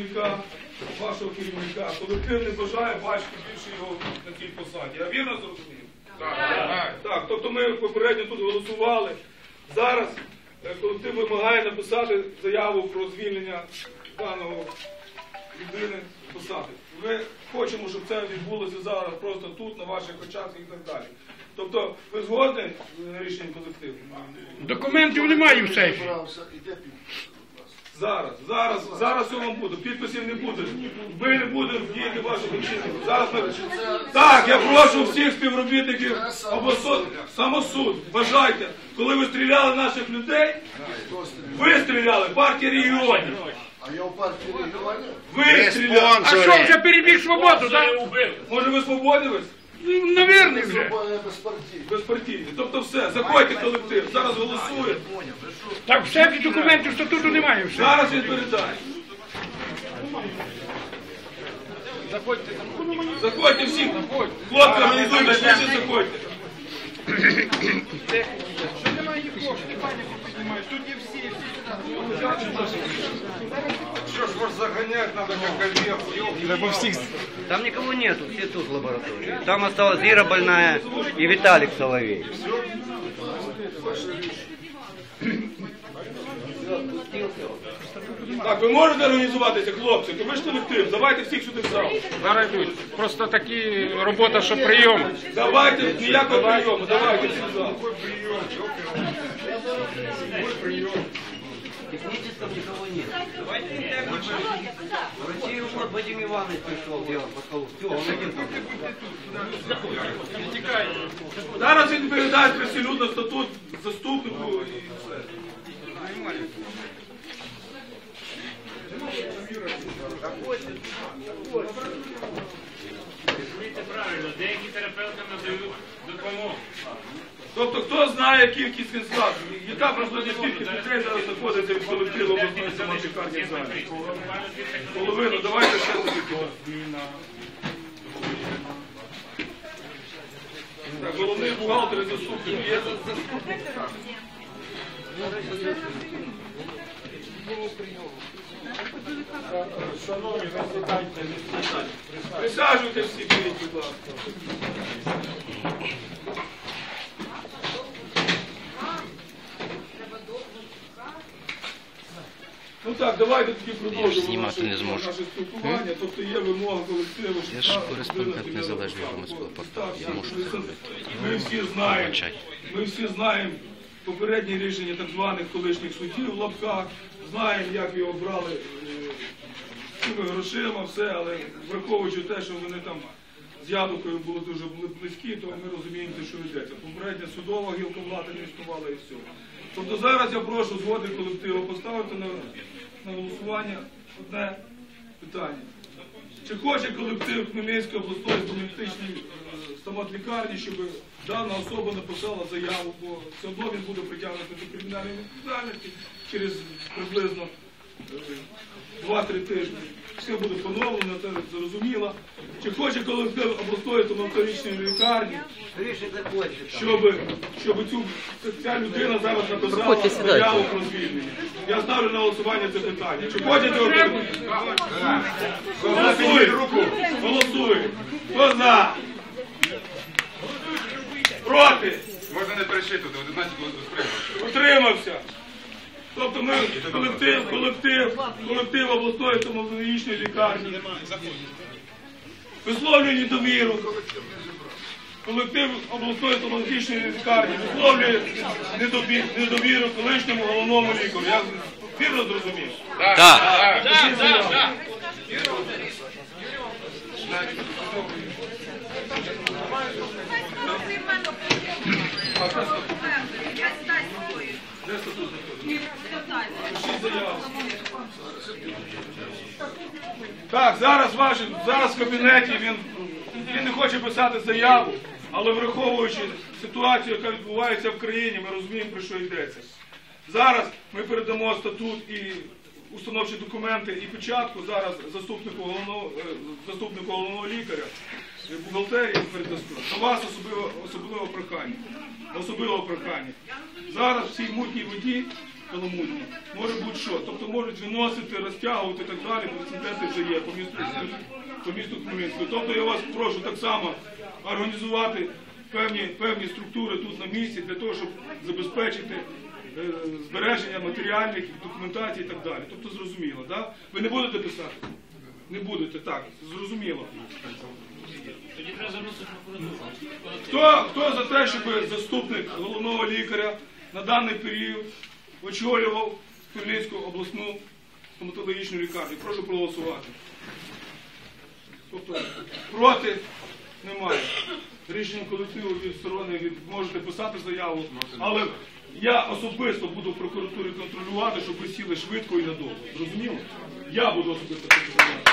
керівника, вашого керівника, колектив не бажає бачити більше його на цій посаді. Я вірно зрозумів? Так. Так, тобто ми попередньо тут голосували. Зараз е, колектив вимагає написати заяву про звільнення даного людини посади. Ми хочемо, щоб це відбулося зараз просто тут, на ваших очах і так далі. Тобто, ви згодні з рішенням колективу? Документів немає в сейфі. Зараз, зараз, зараз все вам буде. Підписів не буде. Ми не будемо діяти ваших очільників. Зараз ми... Так, я прошу всіх співробітників обласу... самосуд. Вважайте, коли ви стріляли наших людей, ви стріляли партія регіонів. А я в партії регіонів. Ви стріляли. А що вже перебіг свободу, так? Може ви свободились? Ну, Навірно вже. Свобода Тобто все, заходьте колектив. Зараз голосує. Так все документів статуту немає все. Зараз він передає. Заходьте заходьте всі. Хлопці, організуйте, швидше заходьте. Что ж вас загонять надо как овец, Там никого нету, все тут в лаборатории. Там осталась Ира больная и Виталик Соловей. Так, ви можете організуватися, хлопці? То ви ж колектив. Давайте всіх сюди в зал. Зараз йдуть. Просто такі робота, що прийом. Давайте ніякого прийому. Давайте всі в зал. Техническом никого нет. В Россию вот Вадим Иванович пришел делать по столу. Все, он один там. Зараз він передасть присілюдно статут заступнику і все. Розумієте правильно, деякі терапевти надають допомогу. Тобто, хто знає кількість він? Яка приблизно кількість людей зараз знаходиться від колективу обласної самотікарні залі? Половину, давайте ще. Так, головний бухгалтер і заступник є. Присаджуйте всі, будь ласка. Ну так, давайте тоді продовжимо наше, не зможу. наше спілкування. Тобто є вимога колективу. Я ж кореспондент незалежного громадського порталу, я можу це робити. Ми всі знаємо, ми всі знаємо попередні рішення так званих колишніх суддів в лапках, знаємо, як його брали е, цими грошима, все, але враховуючи те, що вони там з були дуже бли- близькі, то ми розуміємо, що йдеться. Попередня судова гілка влади не існувала і все. Тобто зараз я прошу згоди колективу поставити на, на голосування одне питання. Чи хоче колектив Хмельницької обласної стоматичної е, стоматлікарні, щоб дана особа написала заяву, бо все одно він буде притягнути до кримінальної відповідальності через приблизно 2-3 тижні. Все буде поновлено, це зрозуміло. Чи хоче колектив обласної стоматологічної лікарні, щоб, щоб цю, ця людина зараз написала заяву про звільнення? Я ставлю на голосування це питання. Чи хоче цього колективу? Голосуй! Голосуй! Хто за? Проти? Можно не знаете, коли. Утримався. Тобто ми колектив, колектив, колектив обласної стоматологічної лікарні. Висловлює недовіру. Колектив обласної стоматологічної лікарні висловлює недовіру колишньому головному лікарю. Я вірно зрозумів? Так. Всі заяви. Де статут Пишіть заяву. Так, зараз ваш, зараз в кабінеті він, він не хоче писати заяву, але враховуючи ситуацію, яка відбувається в країні, ми розуміємо, про що йдеться. Зараз ми передамо статут і установчі документи і печатку зараз заступнику головного, е, заступнику головного лікаря бухгалтерії передасту. До вас особливо, особливо прохання. Особливо прохання. Зараз в цій мутній воді каламутні. Може бути що. Тобто можуть виносити, розтягувати і так далі, бо прецеденти вже є по місту, по місту Хмельницького. Тобто я вас прошу так само організувати певні, певні структури тут на місці для того, щоб забезпечити е, збереження матеріальних документацій і так далі. Тобто зрозуміло, да? Ви не будете писати? Не будете, так, зрозуміло. Тоді треба звернутися хто за те, щоб заступник головного лікаря на даний період очолював Хмельницьку обласну стоматологічну лікарню? Прошу проголосувати. Тобто проти немає. Рішення колективу від сторони ви можете писати заяву, але я особисто буду в прокуратурі контролювати, щоб ви сіли швидко і надовго. Зрозуміло? Я буду особисто контролювати.